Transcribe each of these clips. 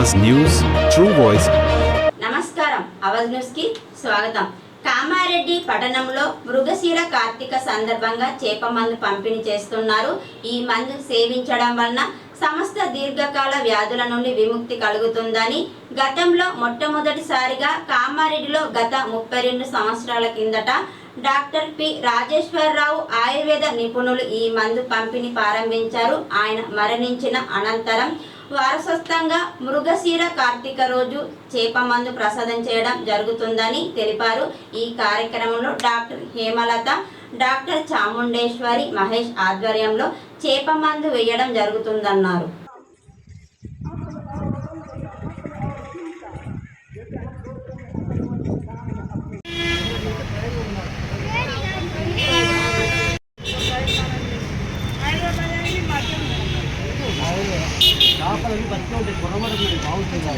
Awaz news true voice. నమస్కారం. అవజ్ న్యూస్కి స్వాగతం. కామారెడ్డి పట్టణంలో మృగశీల కార్తీక సందర్భంగా చేప మందు పంపిణీ చేస్తున్నారు. ఈ మందు సేవించడం వలన సమస్త దీర్ఘకాల వ్యాధుల నుండి విముక్తి కలుగుతుందని గతంలో మొట్టమొదటిసారిగా కామారెడ్డిలో గత ముప్పై రెండు సంవత్సరాల కిందట డాక్టర్ పి. రాజేశ్వరరావు ఆయుర్వేద నిపుణులు ఈ మందు పంపిణీ ప్రారంభించారు. ఆయన మరణించిన అనంతరం వారసత్వంగా మృగశీర కార్తీక రోజు చేప మందు ప్రసాదం చేయడం జరుగుతుందని తెలిపారు. ఈ కార్యక్రమంలో డాక్టర్ హేమలత డాక్టర్ చాముండేశ్వరి మహేష్ ఆధ్వర్యంలో చేప మందు వేయడం జరుగుతుందన్నారు. బతికే ఉంటాయి బాగుంటుంది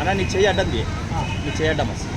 అన్న నీ చెయ్యి అడ్డంది నీ చెయ్యి అడ్డం అసలు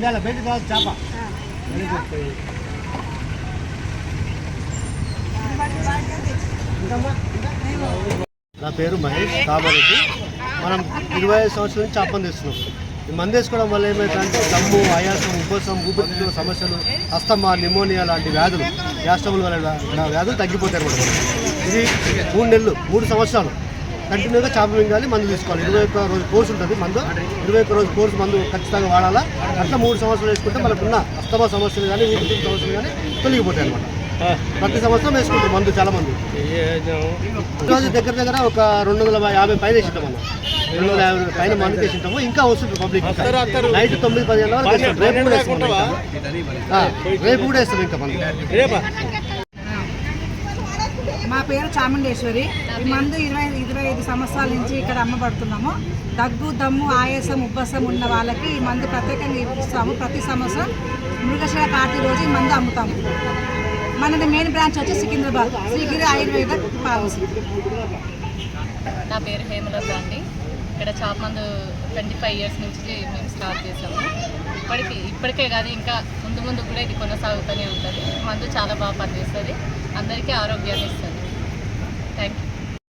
ఉండాల? బయట కాదు చేప. నా పేరు మహేష్ కామారెడ్డి. మనం ఇరవై ఐదు సంవత్సరాల నుంచి చేపలు తెస్తున్నాం ఈ మందు వేసుకోవడం వల్ల ఏమవుతుందంటే దమ్ము ఆయాసం ఉపసం ఊపిరితిత్తుల సమస్యలు అస్తమా నిమోనియా లాంటి వ్యాధులు గ్యాస్ట్రబుల్ వల్ల వ్యాధులు తగ్గిపోతాయి ఇది మూడు నెలలు మూడు సంవత్సరాలు. కంటిన్యూగా చేప మింగాలి మందు తీసుకోవాలి. ఇరవై ఒక్క రోజు కోర్సు ఉంటుంది మందు. ఇరవై ఒక్క రోజు కోర్సు మందు ఖచ్చితంగా వాడాలా. అట్లా మూడు సంవత్సరాలు వేసుకుంటే మనకున్న అస్తమా సమస్యలు కానీ ఊపిరితిత్తుల సమస్యలు కానీ తొలగిపోతాయి అనమాట ప్రతి సంవత్సరం వేసుకుంటారు మందు చాలా మంది. రోజు దగ్గర దగ్గర ఒక రెండు వందల యాభై పైన వేసింటాం అన్న. రెండు వందల యాభై పైన మంది వేసింటాము. ఇంకా వస్తుంది పబ్లిక్ నైట్ తొమ్మిది పది గంటల వరకు వేస్తాం. రేపు కూడా వేస్తాం రేపు కూడా వేస్తాం ఇంకా మంది. నా పేరు చాముండేశ్వరి. మందు ఇరవై ఇరవై ఐదు సంవత్సరాల నుంచి ఇక్కడ అమ్మబడుతున్నాము. దగ్గు దమ్ము ఆయాసం ఉబ్బసం ఉన్న వాళ్ళకి ఈ మందు ప్రత్యేకంగా ఇప్పిస్తాము. ప్రతి సంవత్సరం మృగశిర కార్తీ రోజు ఈ మందు అమ్ముతాము. మనది మెయిన్ బ్రాంచ్ వచ్చి సికింద్రాబాద్ శ్రీగిరి ఆయుర్వేద ఫార్మసీ నా పేరు హేమలత అండి. ఇక్కడ చాప మందు ట్వంటీ ఫైవ్ ఇయర్స్ నుంచి మేము స్టార్ట్ చేసాము ఇప్పటికి ఇప్పటికే కాదు ఇంకా ముందు ముందు కూడా ఇది కొనసాగుతూనే ఉంటుంది. మందు చాలా బాగా పనిచేస్తుంది. అందరికీ ఆరోగ్యాన్ని ఇస్తుంది. Thank you.